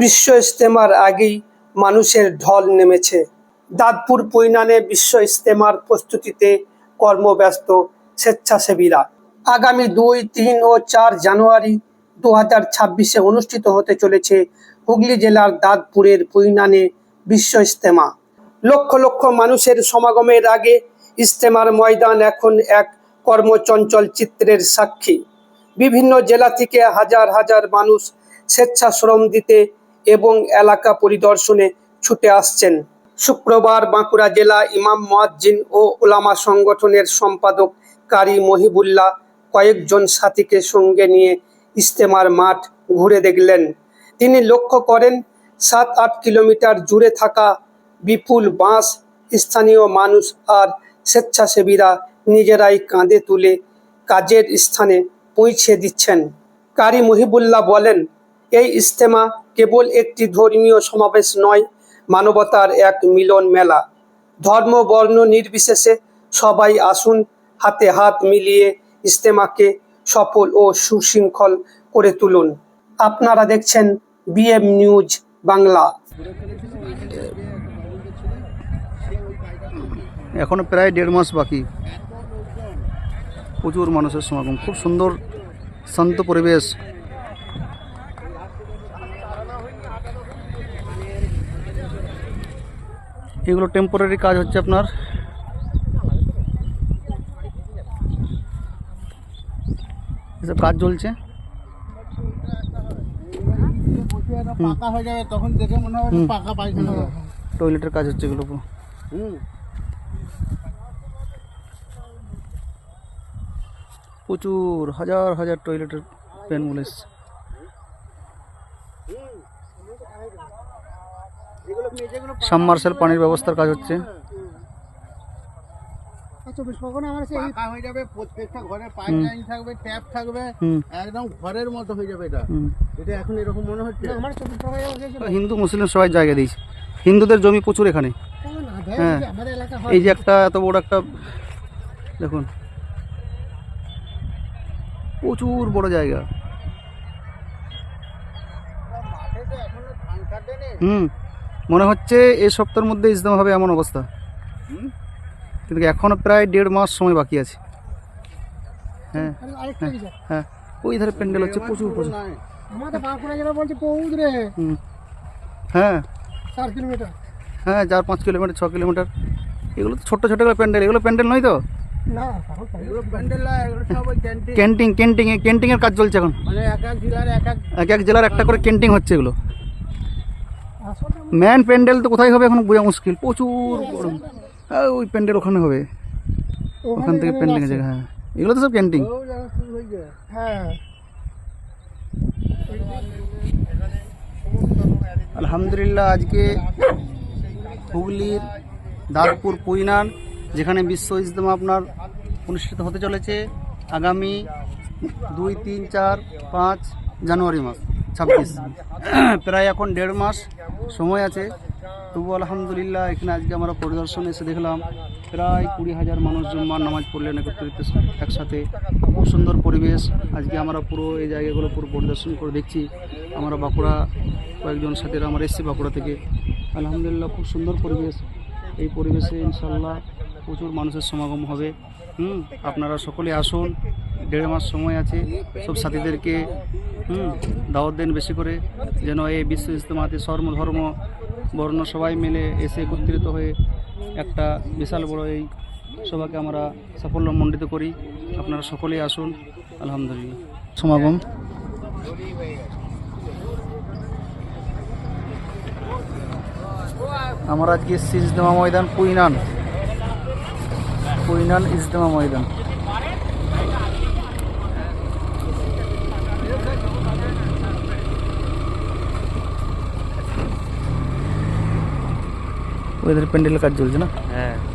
বিশ্ব ইস্তেমার আগেই মানুষের ঢল নেমেছে। দাঁতপুর পৈনানে বিশ্ব ইস্তেমার প্রস্তুতিতে কর্মব্যস্ত স্বেচ্ছাসেবীরা আগামী দুই, তিন ও চার জানুয়ারি দু হাজার ছাব্বিশে অনুষ্ঠিত হতে চলেছে হুগলি জেলার দাঁতপুরের পৈনানে বিশ্ব ইস্তেমা। লক্ষ লক্ষ মানুষের সমাগমের আগে ইস্তেমার ময়দান এখন এক কর্মচঞ্চল চিত্রের সাক্ষী। বিভিন্ন জেলা থেকে হাজার হাজার মানুষ স্বেচ্ছাশ্রম দিতে এবং এলাকা পরিদর্শনে ছুটে আসছেন। শুক্রবার বাঁকুড়া জেলা ইমাম মুয়াজ্জিন ও ওলামা সংগঠনের সম্পাদক কারি মহিবুল্লাহ কয়েকজন সাথীকে সঙ্গে নিয়ে ইস্তেমার মাঠ ঘুরে দেখলেন। তিনি লক্ষ্য করেন সাত আট কিলোমিটার জুড়ে থাকা বিপুল বাঁশ স্থানীয় মানুষ আর স্বেচ্ছাসেবীরা নিজেরাই কাঁধে তুলে কাজের স্থানে পৌঁছে দিচ্ছেন। কারি মহিবুল্লাহ বলেন এই ইস্তেমা কেবল একটি ধর্মীয় সমাবেশ নয়, মানবতার এক মিলন মেলা। ধর্ম, বর্ণ নির্বিশেষে সবাই আসুন, হাতে হাত মিলিয়ে ইস্তেমাকে সফল ও সুশৃঙ্খল করে তুলুন। আপনারা দেখছেন বিএম নিউজ বাংলা। এখনও প্রায় দেড় মাস বাকি। প্রচুর মানুষের সমাগম। খুব সুন্দর শান্ত পরিবেশ। এগুলো টেম্পোরারি কাজ হচ্ছে আপনার। এসব কাজ চলছে। হয়ে মনে টয়লেটের কাজ হচ্ছে এগুলো পুরো। প্রচুর হাজার হাজার টয়লেটের পেনগুলো এসছে। সাবমার্সেল পানির ব্যবস্থার কাজ হচ্ছে। পাকা হয়ে যাবে প্রত্যেকটা ঘরে পাইপ লাইন থাকবে ট্যাপ থাকবে একদম ঘরের মতো হয়ে যাবে এটা। এটা এখন এরকম মনে হচ্ছে? হিন্দু মুসলিম সবাই জায়গা দিয়েছে। হিন্দুদের জমি প্রচুর এখানে। হ্যাঁ। এই যে একটা এত বড় একটা দেখুন। প্রচুর বড় জায়গা। মাঠে তো এখনও ধান কাটে নেই হুম। মনে হচ্ছে এই সপ্তাহের মধ্যে ইসলাম হবে এমন অবস্থা। কিন্তু এখনও প্রায় দেড় মাস সময় বাকি আছে। হ্যাঁ হ্যাঁ ওই ধারে প্যান্ডেল হচ্ছে প্রচুর প্রচুর। হ্যাঁ। চার কিলোমিটার। হ্যাঁ চার পাঁচ কিলোমিটার ছ কিলোমিটার। এগুলো তো ছোটো প্যান্ডেল এগুলো প্যান্ডেল নয় তো? ওই ক্যান্টিং ক্যান্টিং ক্যান্টিংয়ের কাজ চলছে এখন। মানে এক এক জেলার এক এক এক এক জেলার একটা করে ক্যান্টিং হচ্ছে এগুলো। ম্যান প্যান্ডেল তো কোথায় হবে এখন? বোঝা মুশকিল। প্রচুর বড় হ্যাঁ ওই প্যান্ডেল ওখানে হবে। ওখান থেকে প্যান্ডেল জায়গা হ্যাঁ। এগুলো তো সব ক্যান্টিং ও জায়গা শুরু হয়ে যায় হ্যাঁ। আলহামদুলিল্লাহ আজকে হুগলির দারপুর পুইনান যেখানে বিশ্ব ইজতেমা আপনার অনুষ্ঠিত হতে চলেছে আগামী দুই তিন চার পাঁচ জানুয়ারি মাস ছাব্বিশ। প্রায় এখন দেড় মাস সময় আছে। তবু আলহামদুলিল্লাহ, এখানে আজকে আমরা পরিদর্শন এসে দেখলাম, প্রায় কুড়ি হাজার মানুষ জুম্মার নামাজ পড়লেন একত্রিত একসাথে। খুব সুন্দর পরিবেশ। আজকে আমরা পুরো এই জায়গাগুলো পুরো পরিদর্শন করে দেখছি। আমরা বাঁকুড়া কয়েকজন সাথীরা আমরা এসেছি বাঁকুড়া থেকে। আলহামদুলিল্লাহ, খুব সুন্দর পরিবেশ। এই পরিবেশে ইনশাল্লাহ প্রচুর মানুষের সমাগম হবে। হুম, আপনারা সকলে আসুন। দেড় মাস সময় আছে। সব সাথীদেরকে হুম, দাওয়াত দেন বেশি করে, যেন এই বিশ্ব ইজতেমাতে সর্ব ধর্ম বর্ণ সবাই মিলে এসে একত্রিত হয়ে একটা বিশাল বড় এই সভাকে আমরা সাফল্যমণ্ডিত করি। আপনারা সকলেই আসুন, আলহামদুলিল্লাহ। সমাগম। আমরা আজকে ইজতেমা ময়দান, কুইনান। কুইনান ইজতেমা ময়দান। ওদের প্যান্ডেলের কাজ চলছে না? হ্যাঁ।